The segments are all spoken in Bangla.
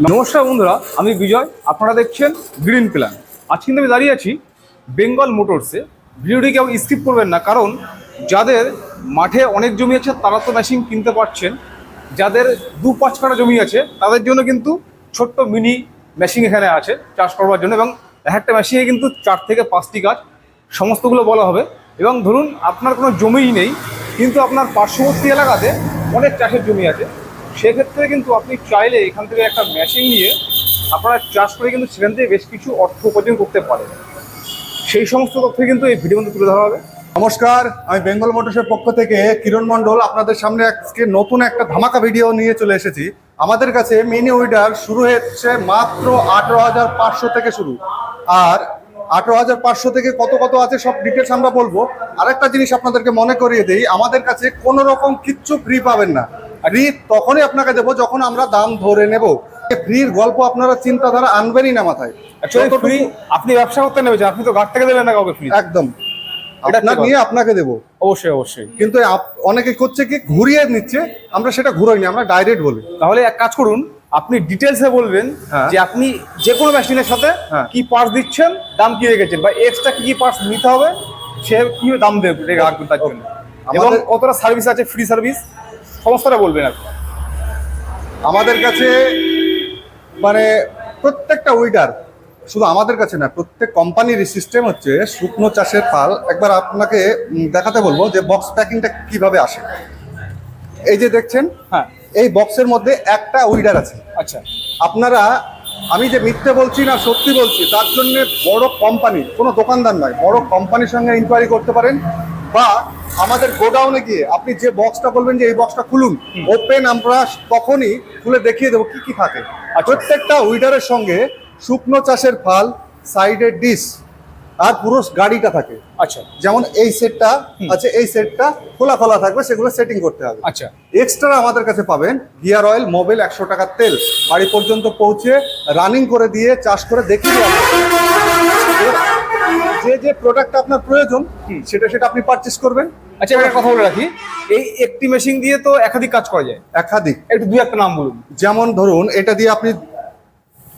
নমস্কার বন্ধুরা, আমি বিজয়, আপনারা দেখছেন গ্রিন প্ল্যান আজ কিন্তু আমি দাঁড়িয়ে আছি বেঙ্গল মোটরসে ভিডিওটি কেউ স্কিপ করবেন না, কারণ যাদের মাঠে অনেক জমি আছে, তারা তো মেশিন কিনতে পারছেন। যাদের দু পাঁচ কাটা জমি আছে, তাদের জন্য কিন্তু ছোট্ট মিনি মেশিন এখানে আছে চাষ করবার জন্য এবং এক একটা মেশিনে কিন্তু চার থেকে পাঁচটি গাছ, সমস্তগুলো বলা হবে। এবং ধরুন, আপনার কোনো জমিই নেই, কিন্তু আপনার পার্শ্ববর্তী এলাকাতে অনেক চাষের জমি আছে। সেক্ষেত্রে কিন্তু আপনি চাইলে এখান থেকে একটা মেশিন নিয়ে আপনারা চাষ করে কিন্তু সেখান থেকে বেশ কিছু অর্থ উপার্জন করতে পারেন। সেই সমস্ত তথ্য কিন্তু এই ভিডিও মধ্যে তুলে ধরা হবে। নমস্কার, আমি বেঙ্গল মোটরসের পক্ষ থেকে কিরণ মণ্ডল আপনাদের সামনে আজকে নতুন একটা ধামাকা ভিডিও নিয়ে চলে এসেছি। আমাদের কাছে মিনি উইডার শুরু হচ্ছে মাত্র আঠারো হাজার পাঁচশো থেকে শুরু। আর আঠারো হাজার পাঁচশো থেকে কত কত আছে সব ডিটেলস আমরা বলব। আরেকটা জিনিস আপনাদেরকে মনে করিয়ে দিই, আমাদের কাছে কোনো রকম কিচ্ছু ফ্রি পাবেন না। ফ্রি তখনই আপনাকে দেবো যখন আমরা দাম ধরে নেব। ফ্রির গল্প আপনারা চিন্তাধারা আনবেনই না মাথায়। ফ্রি আপনি ব্যবসা করতে নেমেছেন আপনি তো গাছ থেকে দেবেন না কাউকে ফ্রি একদম। আপনার নিয়ে আপনাকে দেবো। অবশ্যই অবশ্যই। কিন্তু অনেকে করছে কি ঘুরিয়ে নিচ্ছে আমরা সেটা ঘুরাইনি আমরা ডাইরেক্ট বলি। তাহলে এক কাজ করুন আপনি ডিটেলসে বলবেন হ্যাঁ। যে আপনি যে কোনো মেশিনের সাথে হ্যাঁ। কি পার্টস দিচ্ছেন দাম কি রেখেছেন বা এক্সট্রা কি কি পার্টস নিতে হবে সে কি দাম দেবে রাখবেন তার জন্য। এবং কতটা সার্ভিস আছে ফ্রি সার্ভিস সমস্তটা বলবেন আপনি। আমাদের কাছে মানে প্রত্যেকটা উইডার শুধু আমাদের কাছে না প্রত্যেক কোম্পানির সিস্টেম হচ্ছে শুকনো চাষের ফাল একবার আপনাকে দেখাতে বলব যে বক্স প্যাকিংটা কীভাবে আসে। এই যে দেখছেন হ্যাঁ। এই বক্সের মধ্যে একটা উইডার আছে। আচ্ছা। আপনারা আমি যে মিথ্যে বলছি না সত্যি বলছি তার জন্য বড় কোম্পানি কোনো দোকানদার নয় বড় কোম্পানির সঙ্গে ইনকোয়ারি করতে পারেন বা আমাদের গোডাউনে গিয়ে আপনি যে বক্সটা বলবেন যে এই বক্সটা খুলুন ওপেন আমরা তখনই খুলে দেখিয়ে দেবো কি কি থাকে। আর প্রত্যেকটা উইডারের সঙ্গে শুকনো চাষের ফাল সাইডের ডিস আর পুরো গাড়িটা থাকে। আচ্ছা। যেমন এই সেটটা আছে এই সেটটা খোলা খোলা থাকবে সেগুলো সেটিং করতে হবে। আচ্ছা। এক্সট্রা আমাদের কাছে পাবেন গিয়ার অয়েল মোবিল একশো টাকার তেল। বাড়ি পর্যন্ত পৌঁছে রানিং করে দিয়ে চাষ করে দেখিয়ে যে যে প্রোডাক্ট আপনার প্রয়োজন সেটা সেটা আপনি পারচেস করবেন। আচ্ছা একটা কথা বলে রাখি। এই একটি মেশিন দিয়ে তো একাধিক কাজ করা যায়। একাধিক। একটু দুই একটা নাম বলুন। যেমন ধরুন এটা দিয়ে আপনি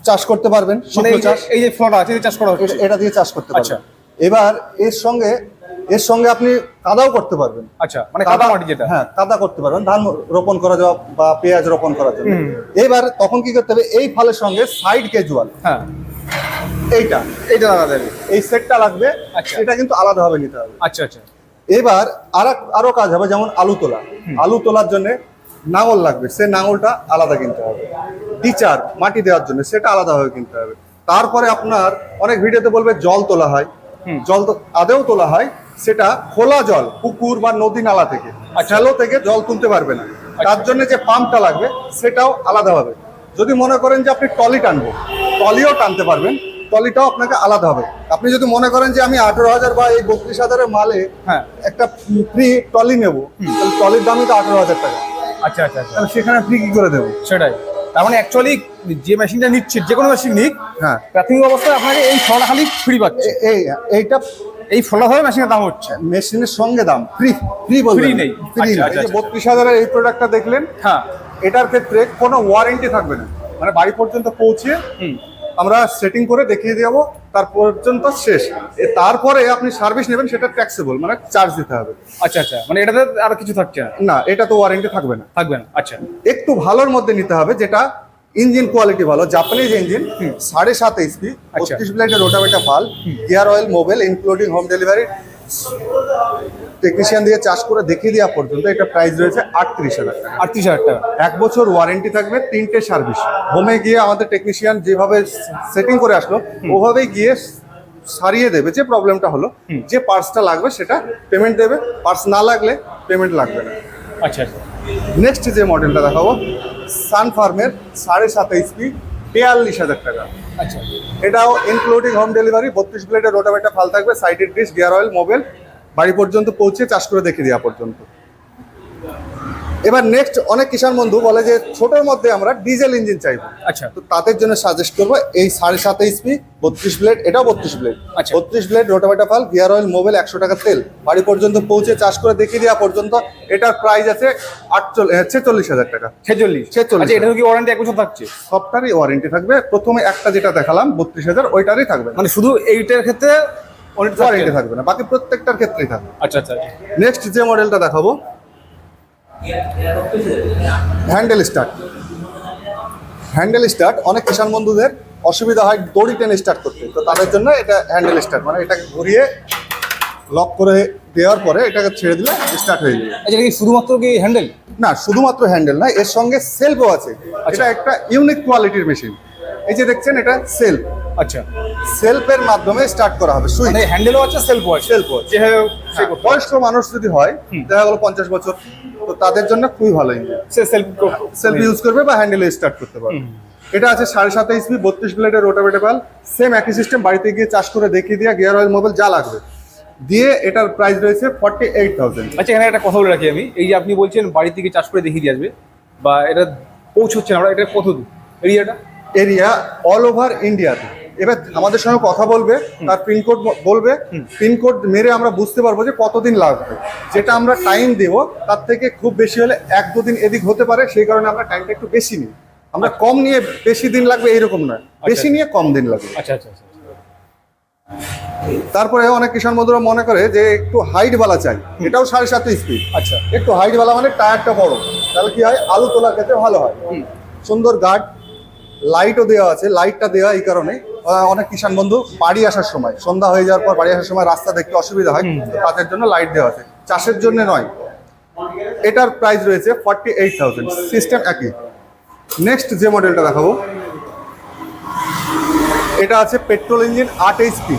চাষ করতে পারবেন মানে এই যে- চাষ। এই যে ফ্লোটা আছে চাষ করা হচ্ছে। এটা- দিয়ে চাষ করতে আচ্ছা। পারবেন এবার এর সঙ্গে এর সঙ্গে আপনি কাদাও করতে পারবেন। আচ্ছা মানে কাদা মাটি যেটা। হ্যাঁ কাদা করতে পারবেন। ধান রোপণ করা যাওয়া বা পেঁয়াজ রোপণ করার জন্য। এবার তখন কি করতে হবে? এই ফালের সঙ্গে সাইড ক্যাজুয়াল হ্যাঁ। এইটা এইটা লাগা যাবে। এই সেটটা লাগবে আচ্ছা। এটা কিন্তু আলাদাভাবে নিতে হবে। আচ্ছা আচ্ছা। এবার আর আরও কাজ হবে যেমন আলু তোলা। আলু তোলার জন্য নাঙল লাগবে সে নাঙলটা আলাদা কিনতে হবে। টিচার মাটি দেওয়ার জন্য সেটা আলাদাভাবে কিনতে হবে। তারপরে আপনার অনেক ভিডিওতে বলবে জল তোলা হয়। জল আদেও তোলা হয় সেটা খোলা জল পুকুর বা নদী নালা থেকে। শ্যালো থেকে জল তুলতে পারবে না। তার জন্য যে পাম্পটা লাগবে সেটাও আলাদাভাবে যদি মনে করেন যে আপনি টলি টানবো টলিও টানতে পারবেন টলিটাও আপনাকে আলাদা হবে। আপনি যদি মনে করেন যে আমি আঠেরো হাজার বা এই বত্রিশ হাজারের মালে হ্যাঁ। একটা ফ্রি ট্রলি নেব তাহলে টলির দামই তো আঠেরো হাজার টাকা। আচ্ছা আচ্ছা আচ্ছা। তাহলে সেখানে ফ্রি কি করে দেবো? সেটাই। তার মানে অ্যাকচুয়ালি যে মেশিনটা নিচ্ছে যে কোনো মেশিন নিক হ্যাঁ। প্রাথমিক অবস্থায় আপনাকে এই ফলটা খালি ফ্রি পাচ্ছে এই এইটা এই ধরে মেশিনের দাম হচ্ছে। মেশিনের সঙ্গে দাম ফ্রি ফ্রি Free নেই। ফ্রি আচ্ছা, আচ্ছা। বত্রিশ হাজারের এই প্রোডাক্টটা দেখলেন হ্যাঁ। এটার ক্ষেত্রে কোনো ওয়ারেন্টি থাকবে না। মানে বাড়ি পর্যন্ত পৌঁছে হুম। আমরা সেটিং করে দেখিয়ে দেবো তার পর্যন্ত শেষ। তারপরে আপনি সার্ভিস নেবেন সেটা ট্যাক্সেবল মানে চার্জ দিতে হবে। আচ্ছা আচ্ছা মানে এটাতে আর কিছু থাকছে না? না এটা তো ওয়ারেন্টি থাকবে না। থাকবে না আচ্ছা। একটু ভালোর মধ্যে নিতে হবে যেটা ইঞ্জিন কোয়ালিটি ভালো জাপানিজ ইঞ্জিন সাড়ে সাত এইচপি আচ্ছা। বত্রিশ ব্লেডের রোটাভেটা ভালো gear oil mobile including home delivery technician দিয়ে চাষ করে দেখিয়ে দেওয়া পর্যন্ত এটা প্রাইস রয়েছে আটত্রিশ হাজার টাকা। আটত্রিশ হাজার টাকা। এক বছর ওয়ারেন্টি থাকবে তিনটে সার্ভিস হোমে গিয়ে আমাদের টেকনিশিয়ান যেভাবে সেটিং করে আসলো ওভাবেই গিয়ে সারিয়ে দেবে যে প্রবলেমটা হলো যে পার্টসটা লাগবে সেটা পেমেন্ট দেবে। পার্টস না লাগলে পেমেন্ট লাগবে না। আচ্ছা আচ্ছা। নেক্সট যে মডেলটা দেখাবো সান ফার্মের সাড়ে সাত এইচপি বিয়াল্লিশ হাজার টাকা। আচ্ছা। এটাও ইনক্লুডিং হোম ডেলিভারি বত্রিশ প্লেটের রোটাভেটা ফাল থাকবে সাইডের ডিশ গিয়ার অয়েল মোবাইল বাড়ি পর্যন্ত পৌঁছে চাষ করে দেখে দেওয়া পর্যন্ত। এবার নেক্সট অনেক কিষাণ বন্ধু বলে যে ছোটোর মধ্যে আমরা ডিজেল ইঞ্জিন চাইব। আচ্ছা। তো তাদের জন্য সাজেস্ট করব এই সাড়ে সাত এইচপি বত্রিশ ব্লেড এটাও বত্রিশ ব্লেড আচ্ছা। বত্রিশ ব্লেড রোটাভেটা ফাল গিয়ার অয়েল মোবাইল একশো টাকা তেল। বাড়ি পর্যন্ত পৌঁছে চাষ করে দেখিয়ে দেওয়া পর্যন্ত এটার প্রাইস আছে আটচল্লিশ ছেচল্লিশ হাজার টাকা। ছেচল্লিশ। 46 আচ্ছা এটা কি ওয়ারেন্টি এক বছর থাকছে? সবটারই ওয়ারেন্টি থাকবে। প্রথমে একটা যেটা দেখালাম বত্রিশ হাজার ওইটারই থাকবে। মানে শুধু এইটার ক্ষেত্রে ওয়ারেন্টি থাকবে। না বাকি প্রত্যেকটার ক্ষেত্রেই থাকবে। আচ্ছা আচ্ছা নেক্সট যে মডেলটা দেখাবো। হ্যান্ডেল স্টার্ট হ্যান্ডেল স্টার্ট অনেক কিষাণ বন্ধুদের অসুবিধা হয় দড়ি টেনে স্টার্ট করতে। তো তাদের জন্য এটা হ্যান্ডেল স্টার্ট মানে এটাকে ঘুরিয়ে লক করে দেওয়ার পরে এটাকে ছেড়ে দিলে স্টার্ট হয়ে যাবে। আচ্ছা কি শুধুমাত্র কি হ্যান্ডেল না শুধুমাত্র হ্যান্ডেল না এর সঙ্গে সেলফও আছে। এটা একটা ইউনিক কোয়ালিটির মেশিন এই যে দেখছেন এটা সেলফ আচ্ছা। সেলফের মাধ্যমে স্টার্ট করা হবে সুইচ। মানে হ্যান্ডেলও আছে সেলফও আছে। সেলফও যে সে বয়স্ক মানুষ যদি হয় দেখা গেলো পঞ্চাশ বছর তো তাদের জন্য খুবই ভালো ইঞ্জিন সে সেলফ সেলফ ইউজ করবে বা হ্যান্ডেলে স্টার্ট করতে পারবে। এটা আছে সাড়ে সাত এইচপি বত্রিশ ব্লেডের রোটাভেটেবল সেম একই সিস্টেম বাড়িতে গিয়ে চাষ করে দেখিয়ে দিয়ে গিয়ার অয়েল মোবাইল যা লাগবে। দিয়ে এটার প্রাইস রয়েছে ফর্টি এইট থাউজেন্ড আচ্ছা এখানে একটা কথা বলে রাখি আমি। এই যে আপনি বলছেন বাড়ি থেকে চাষ করে দেখিয়ে দিয়ে আসবে বা এটা পৌঁছচ্ছে না আমরা এটা কত দূর? এরিয়াটা এরিয়া অল ওভার ইন্ডিয়াতে এবার আমাদের সঙ্গে কথা বলবে তার পিনকোড বলবে। পিনকোড মেরে আমরা বুঝতে পারব যে কতদিন লাগবে। যেটা আমরা টাইম দেবো তার থেকে খুব বেশি হলে এক দুদিন এদিক হতে পারে সেই কারণে আমরা টাইমটা একটু বেশি নিই। আমরা কম নিয়ে বেশি দিন লাগবে এইরকম নয়। বেশি নিয়ে কম দিন লাগবে। আচ্ছা আচ্ছা আচ্ছা। তারপরে অনেক কিষাণ বন্ধুরা মনে করে যে একটু হাইট বালা চাই। এটাও সাড়ে সাত স্পিড আচ্ছা। একটু হাইট বালা মানে টায়ারটা বড়। তাহলে কি হয়? আলু তোলার ক্ষেত্রে ভালো হয়। সুন্দর গার্ড লাইটও দেওয়া আছে লাইটটা দেওয়া এই কারণে। অনেক কিষাণ বন্ধু বাড়ি আসার সময় সন্ধ্যা হয়ে যাওয়ার পর বাড়ি আসার সময় রাস্তা দেখতে অসুবিধা হয় তাদের জন্য লাইট দেওয়া আছে। চাষের জন্য নয় এটার প্রাইস রয়েছে ফর্টি এইট থাউজেন্ড সিস্টেম একই। নেক্সট যে মডেলটা দেখাবো এটা আছে পেট্রোল ইঞ্জিন আট এইচপি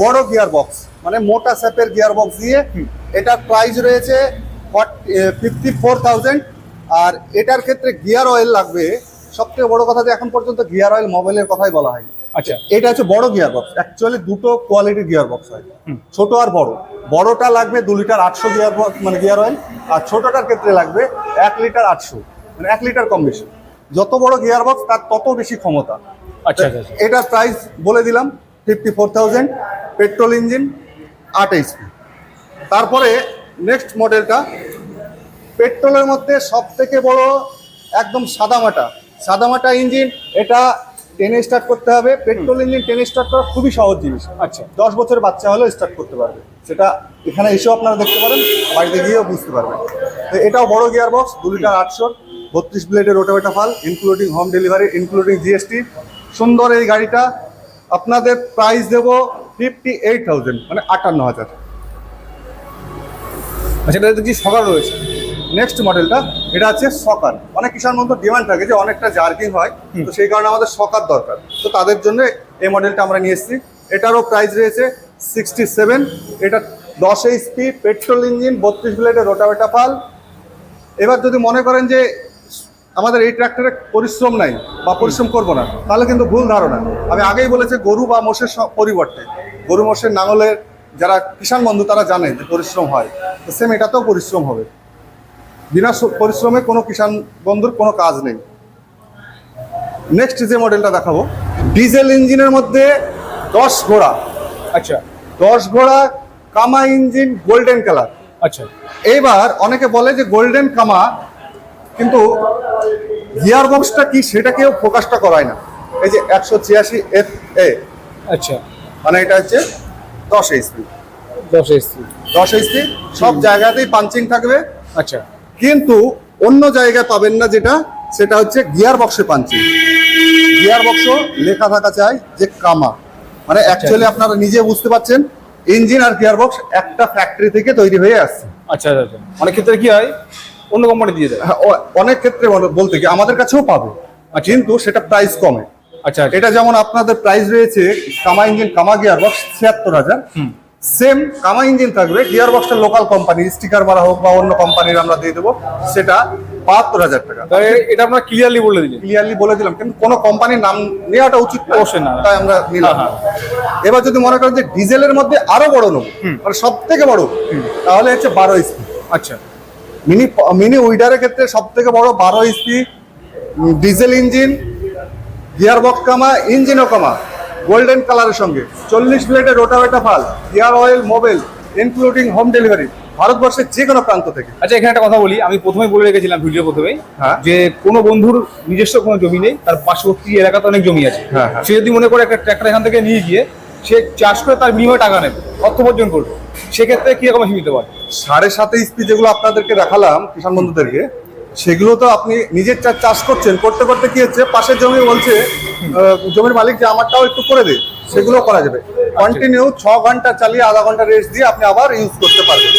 বড় গিয়ার বক্স মানে মোটা স্যাপের গিয়ার বক্স দিয়ে এটার প্রাইস রয়েছে ফিফটি ফোর থাউজেন্ড আর এটার ক্ষেত্রে গিয়ার অয়েল লাগবে সব থেকে বড় কথা যে এখন পর্যন্ত গিয়ার অয়েল মোবাইলের কথাই বলা হয় আচ্ছা। এটা হচ্ছে বড় গিয়ার বক্স। অ্যাকচুয়ালি দুটো কোয়ালিটির গিয়ার বক্স হয়। ছোট আর বড়। বড়টা লাগবে দু লিটার আটশো গিয়ার বক্স মানে গিয়ার অয়েল আর ছোটটার ক্ষেত্রে লাগবে এক লিটার আটশো মানে এক লিটার কম বেশি। যত বড় গিয়ার বক্স তার তত বেশি ক্ষমতা। আচ্ছা আচ্ছা আচ্ছা। এটার প্রাইস বলে দিলাম fifty four thousand petrol engine আট এইচপি তারপরে নেক্সট মডেলটা পেট্রোলের মধ্যে সব থেকে বড় একদম সাদামাটা সাদামাটা ইঞ্জিন এটা টেনে স্টার্ট করতে হবে। পেট্রোল ইঞ্জিন টেনে স্টার্ট করা খুবই সহজ জিনিস। আচ্ছা। দশ বছরের বাচ্চা হলেও স্টার্ট করতে পারবে। সেটা এখানে এসেও আপনারা দেখতে পারেন বাড়িতে গিয়েও বুঝতে পারবেন। তো এটাও বড় গিয়ার বক্স দু লিটার আটশো বত্রিশ ব্লেডের রোটাভেটা ফাল including home delivery including GST সুন্দর এই গাড়িটা আপনাদের প্রাইস দেবো ফিফটি এইট থাউজেন্ড মানে আটান্ন হাজার। আচ্ছা এটা দেখছি সকাল রয়েছে? নেক্সট মডেলটা এটা আছে সকার। অনেক কিষাণ বন্ধু ডিমান্ড থাকে যে অনেকটা জার্কিং হয় তো সেই কারণে আমাদের সকার দরকার। তো তাদের জন্য এই মডেলটা আমরা নিয়ে এসেছি। এটারও প্রাইস রয়েছে সিক্সটি সেভেন এটা দশ এইচপি পেট্রোল ইঞ্জিন বত্রিশ ব্লেডের রোটাভেটা পাল। এবার যদি মনে করেন যে আমাদের এই ট্র্যাক্টরে পরিশ্রম নাই বা পরিশ্রম করব না তাহলে কিন্তু ভুল ধারণা। আমি আগেই বলেছি গরু বা মোষের পরিবর্তে। গরু মোষের নাঙলের যারা কিষাণ বন্ধু তারা জানে যে পরিশ্রম হয়। তো সেম এটাতেও পরিশ্রম হবে। বিনা পরিশ্রমে কোনো কিষাণ বন্ধুর কোনো কাজ নেই। নেক্সট যে মডেলটা দেখাবো ডিজেল ইঞ্জিনের মধ্যে দশ ঘোড়া। আচ্ছা। দশ ঘোড়া কামা ইঞ্জিন গোল্ডেন কালার আচ্ছা। এইবার অনেকে বলে যে গোল্ডেন কামা কিন্তু গিয়ার বক্সটা কি সেটা কেউ ফোকাসটা করায় না। এই যে একশো ছিয়াশি এফ এ আচ্ছা। মানে এটা হচ্ছে দশ এইচপি দশ এসছি দশ এইচপি সব জায়গাতেই পাঞ্চিং থাকবে। আচ্ছা। কিন্তু অন্য জায়গায় পাবেন না যেটা সেটা হচ্ছে গিয়ার বক্সে পাঞ্চিং গিয়ার বক্স লেখা থাকা চাই যে কামা। মানে অ্যাকচুয়ালি আপনারা নিজে বুঝতে পারছেন ইঞ্জিন আর গিয়ার বক্স একটা ফ্যাক্টরি থেকে তৈরি হয়ে আসছে। আচ্ছা আচ্ছা আচ্ছা। অনেক ক্ষেত্রে কি হয়? অন্য কোম্পানি দিয়ে দেয়। হ্যাঁ, অনেক ক্ষেত্রে বলতে কি আমাদের কাছেও পাবে। কিন্তু সেটা প্রাইস কমে। আচ্ছা আচ্ছা। এটা যেমন আপনাদের প্রাইস রয়েছে কামা ইঞ্জিন কামা গিয়ার বক্স ছিয়াত্তর হাজার। সেম কামা ইঞ্জিন থাকবে গিয়ার বক্সটা লোকাল কোম্পানি স্টিকার মারা হোক বা অন্য কোম্পানির আমরা দিয়ে দেবো সেটা বাহাত্তর হাজার টাকা। এটা আপনার ক্লিয়ারলি বলে দিলেন ক্লিয়ারলি বলে দিলাম কিন্তু কোনো কোম্পানির নাম নেওয়াটা উচিত অবশ্যই না। তাই আমরা নিলাম। হ্যাঁ, এবার যদি মনে করেন যে ডিজেলের মধ্যে আরও বড় নেব মানে সব থেকে বড় তাহলে হচ্ছে বারো স্পি আচ্ছা। মিনি মিনি উইডারের ক্ষেত্রে সব থেকে বড় বারো HP diesel engine gear box কামা ইঞ্জিনও কামা গোল্ডেন কালারের সঙ্গে চল্লিশ প্লেটের রোটাভেটা ফাল gear oil mobile including home delivery ভারতবর্ষের যে কোনো প্রান্ত থেকে আচ্ছা এখানে একটা কথা বলি আমি প্রথমেই বলে রেখেছিলাম ভিডিও প্রথমেই হ্যাঁ। যে কোনো বন্ধুর নিজস্ব কোনো জমি নেই তার পার্শ্ববর্তী এলাকাতে অনেক জমি আছে হ্যাঁ, হ্যাঁ। সে যদি মনে করে একটা ট্র্যাক্টর এখান থেকে নিয়ে গিয়ে সে চাষ করে তার বিনিময়ে টাকা নেবে অর্থ উপার্জন করবে সেক্ষেত্রে কীরকম সীমিত পারে সাড়ে সাত ইস্পি যেগুলো আপনাদেরকে দেখালাম কিষাণ বন্ধুদেরকে সেগুলো তো আপনি নিজের চাষ করছেন। করতে করতে কি হচ্ছে পাশের জমি বলছে জমির মালিক যে আমারটাও একটু করে দে সেগুলো করা যাবে। কন্টিনিউ ছ ঘণ্টা চালিয়ে আধা ঘণ্টা রেস্ট দিয়ে আপনি আবার ইউজ করতে পারবেন।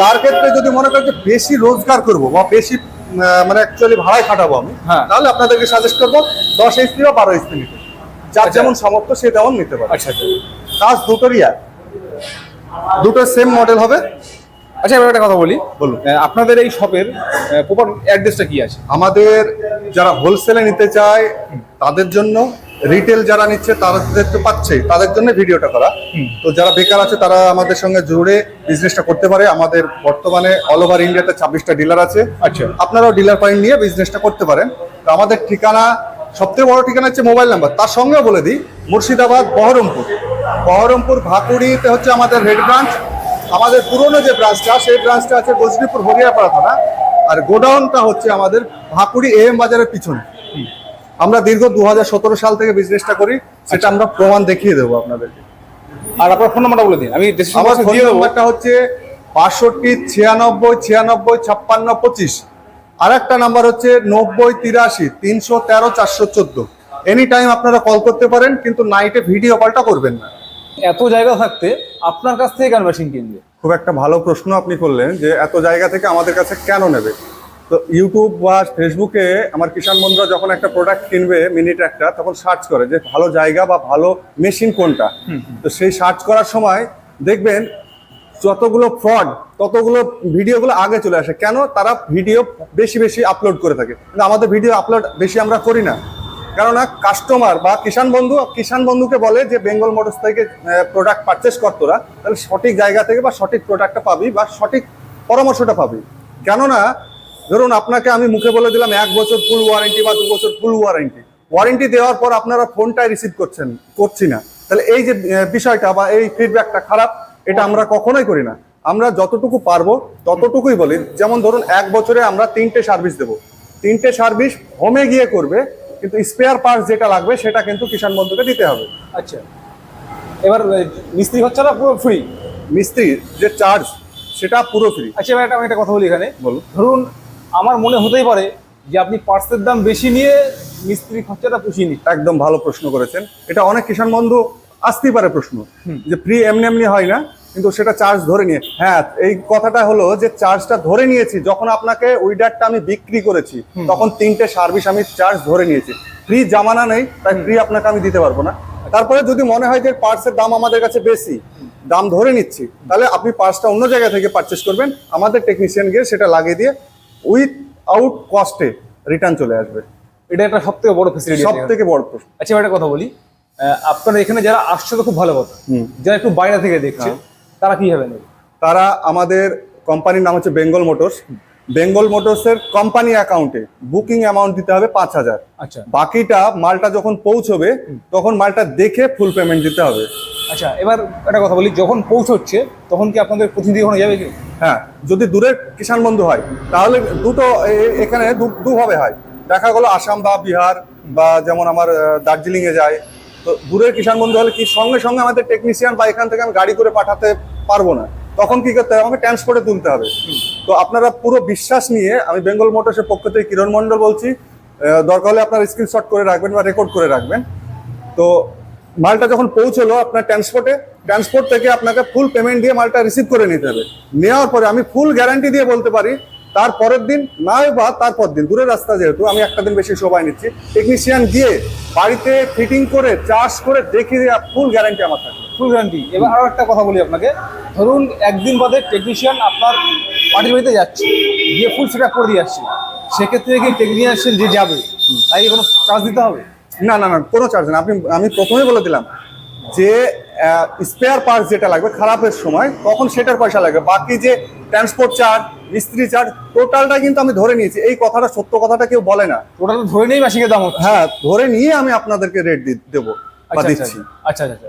তার ক্ষেত্রে যদি মনে করেন যে বেশি রোজগার করব বা বেশি মানে অ্যাকচুয়ালি ভাড়ায় খাটাবো আমি হ্যাঁ। তাহলে আপনাদেরকে সাজেস্ট করব দশ এইচপি বা বারো এইচপি নিতে। যার আচ্ছা। যেমন সামর্থ্য সে তেমন নিতে পারে আচ্ছা আচ্ছা। কাজ দুটোরই এক। দুটো সেম মডেল হবে। আচ্ছা এবার একটা কথা বলি। বলুন। আপনাদের এই শপের প্রপার অ্যাড্রেসটা কি আছে? আমাদের যারা হোলসেলে নিতে চায় তাদের জন্য রিটেল যারা নিচ্ছে তাদের তো পাচ্ছে তাদের জন্য ভিডিওটা করা। তো যারা বেকার আছে তারা আমাদের সঙ্গে জুড়ে বিজনেসটা করতে পারে। আমাদের বর্তমানে অল ওভার ইন্ডিয়াতে ছাব্বিশটা ডিলার আছে। আচ্ছা। আপনারাও ডিলার পয়েন্ট নিয়ে বিজনেসটা করতে পারেন। তো আমাদের ঠিকানা সবথেকে বড় ঠিকানা হচ্ছে মোবাইল নাম্বার তার সঙ্গেও বলে দিই মুর্শিদাবাদ বহরমপুর। বহরমপুর ভাকুড়িতে হচ্ছে আমাদের হেড ব্রাঞ্চ আমাদের পুরনো যে ব্রাঞ্চটা সেই ব্রাঞ্চটা আছে গজনীপুর হরিয়াপাড়া থানা। আর গোডাউনটা হচ্ছে আমাদের ভাকুড়ি এম বাজারের পিছনে। আমরা দীর্ঘ দুহাজার সতেরো সাল থেকে বিজনেসটা করি সেটা আমরা প্রমাণ দেখিয়ে দেবো আপনাদেরকে। আর আপনার ফোন নাম্বারটা বলে দিন আমি আমার ফোন নাম্বারটা হচ্ছে বাষট্টি ছিয়ানব্বই ছিয়ানব্বই ছাপ্পান্ন পঁচিশ। আর একটা নাম্বার হচ্ছে নব্বই তিরাশি তিনশো তেরো চারশো চোদ্দ। এনি টাইম আপনারা কল করতে পারেন কিন্তু নাইটে ভিডিও কলটা করবেন না। এত জায়গা থাকতে আপনার কাছ থেকে কেন মেশিন কিনবে? খুব একটা ভালো প্রশ্ন আপনি করলেন যে এত জায়গা থেকে আমাদের কাছে কেন নেবে? তো ইউটিউব বা ফেসবুকে আমার কিষাণ বন্ধুরা যখন একটা প্রোডাক্ট কিনবে মিনিট একটা তখন সার্চ করে যে ভালো জায়গা বা ভালো মেশিন কোনটা? তো সেই সার্চ করার সময় দেখবেন যতগুলো ফ্রড ততগুলো ভিডিওগুলো আগে চলে আসে। কেন? তারা ভিডিও বেশি বেশি আপলোড করে থাকে। কিন্তু আমাদের ভিডিও আপলোড বেশি আমরা করি না। কেননা কাস্টমার বা কিষাণ বন্ধু, কিষাণ বন্ধুকে বলে যে বেঙ্গল মোটরস থেকে প্রোডাক্ট পারচেস কর তোরা, তাহলে সঠিক জায়গা থেকে বা সঠিক প্রোডাক্টটা পাবি বা সঠিক পরামর্শটা পাবি। কেননা, ধরুন আপনাকে আমি মুখে বলে দিলাম এক বছর ফুল ওয়ারেন্টি বা দু বছর ফুল ওয়ারেন্টি ওয়ারেন্টি দেওয়ার পর আপনারা ফোনটাই রিসিভ করছেন, করছি না। তাহলে এই যে বিষয়টা বা এই ফিডব্যাকটা খারাপ, এটা আমরা কখনোই করি না। আমরা যতটুকু পারব, ততটুকুই বলি। যেমন ধরুন এক বছরে আমরা তিনটে সার্ভিস দেবো। তিনটে সার্ভিস হোমে গিয়ে করবে কিন্তু স্পেয়ার পার্টস যেটা লাগবে সেটা কিন্তু কিষাণ বন্ধুকে দিতে হবে। আচ্ছা। এবার মিস্ত্রি খরচাটা পুরো ফ্রি মিস্ত্রির যে চার্জ সেটা পুরো ফ্রি আচ্ছা এবার একটা আমি একটা কথা বলি এখানে। বলুন। ধরুন আমার মনে হতেই পারে যে আপনি পার্টসের দাম বেশি নিয়ে মিস্ত্রি খরচাটা পুষিয়ে নিচ্ছেন। একদম ভালো প্রশ্ন করেছেন। এটা অনেক কিষাণ বন্ধু আসতেই পারে প্রশ্ন। যে ফ্রি এমনি এমনি হয় না। কিন্তু সেটা চার্জ ধরে নিয়ে। হ্যাঁ এই কথাটা হলো যে চার্জটা ধরে নিয়েছি যখন আপনাকে উইডারটা আমি বিক্রি করেছি তখন তিনটে সার্ভিস আমি চার্জ ধরে নিয়েছি। ফ্রি জামানা নেই তাই ফ্রি আপনাকে আমি দিতে পারব না। তারপরে যদি মনে হয় যে পার্টসের দাম আমাদের কাছে বেশি দাম ধরে নিচ্ছি তাহলে আপনি পার্টসটা অন্য জায়গা থেকে পারচেস করবেন। আমাদের টেকনিশিয়ান গিয়ে সেটা লাগিয়ে দিয়ে উইথ আউট কস্টে রিটার্ন চলে আসবে। এটা একটা সব থেকে বড় ফেসিলিটি সব থেকে বড় প্রশ্ন। আচ্ছা একটা কথা বলি। আপনারা এখানে যারা আসছে তো খুব ভালো কথা। যারা একটু বাইরে থেকে দেখছে তারা কীভাবে নেবে? তারা আমাদের কোম্পানির নাম হচ্ছে বেঙ্গল মোটরস বেঙ্গল মোটরসের কোম্পানি অ্যাকাউন্টে বুকিং অ্যামাউন্ট দিতে হবে পাঁচ হাজার। আচ্ছা। বাকিটা মালটা যখন পৌঁছবে তখন মালটা দেখে ফুল পেমেন্ট দিতে হবে। আচ্ছা এবার একটা কথা বলি যখন পৌঁছচ্ছে তখন কি আপনাদের প্রতিনিধি ওখানে যাবে কি? হ্যাঁ যদি দূরের কিষাণ বন্ধু হয় তাহলে দুটো এখানে দুভাবে হয়। দেখা গেলো আসাম বা বিহার বা যেমন আমার দার্জিলিং এ যায় তো দূরের কিষাণ বন্ধু হলে কি সঙ্গে সঙ্গে আমাদের টেকনিশিয়ান বা এখান থেকে আমি গাড়ি করে পাঠাতে পারব না? তখন কি করতে হবে? আমাকে ট্রান্সপোর্টে তুলতে হবে। তো আপনারা পুরো বিশ্বাস নিয়ে আমি বেঙ্গল মোটরসের পক্ষ থেকে কিরণ মন্ডল বলছি দরকার হলে আপনার স্ক্রিনশট করে রাখবেন বা রেকর্ড করে রাখবেন। তো মালটা যখন পৌঁছলো আপনার ট্রান্সপোর্টে ট্রান্সপোর্ট থেকে আপনাকে ফুল পেমেন্ট দিয়ে মালটা রিসিভ করে নিতে হবে। নেওয়ার পরে আমি ফুল গ্যারান্টি দিয়ে বলতে পারি তার পরের দিন না বা তারপর দিন দূরের রাস্তা যেহেতু আমি একটা দিন বেশি সময় নিচ্ছি। টেকনিশিয়ান গিয়ে বাড়িতে ফিটিং করে চার্জ করে দেখিয়ে দেওয়া ফুল গ্যারান্টি আমার থাকে ফুল গ্যারান্টি এবার আরও একটা কথা বলি আপনাকে। ধরুন একদিন বাদে টেকনিশিয়ান আপনার পার্টির বাড়িতে যাচ্ছে গিয়ে ফুল সেট করে দিয়ে আসছে। সেক্ষেত্রে কি টেকনিশিয়ান যে যাবে তাই কোনো চার্জ দিতে হবে? না না না কোনো চার্জ না। আপনি আমি প্রথমেই বলে দিলাম যে স্পেয়ার পার্টস যেটা লাগবে খারাপের সময় তখন সেটার পয়সা লাগবে। বাকি যে ট্রান্সপোর্ট চার্জ মিস্ত্রি চার্জ টোটালটা কিন্তু আমি ধরে নিয়েছি। এই কথাটা সত্য কথাটা কেউ বলে না। টোটালটা ধরে নিয়েই মেশিনের দাম হ্যাঁ ধরে নিয়ে আমি আপনাদেরকে রেট দেবো বা দিচ্ছি। আচ্ছা আচ্ছা।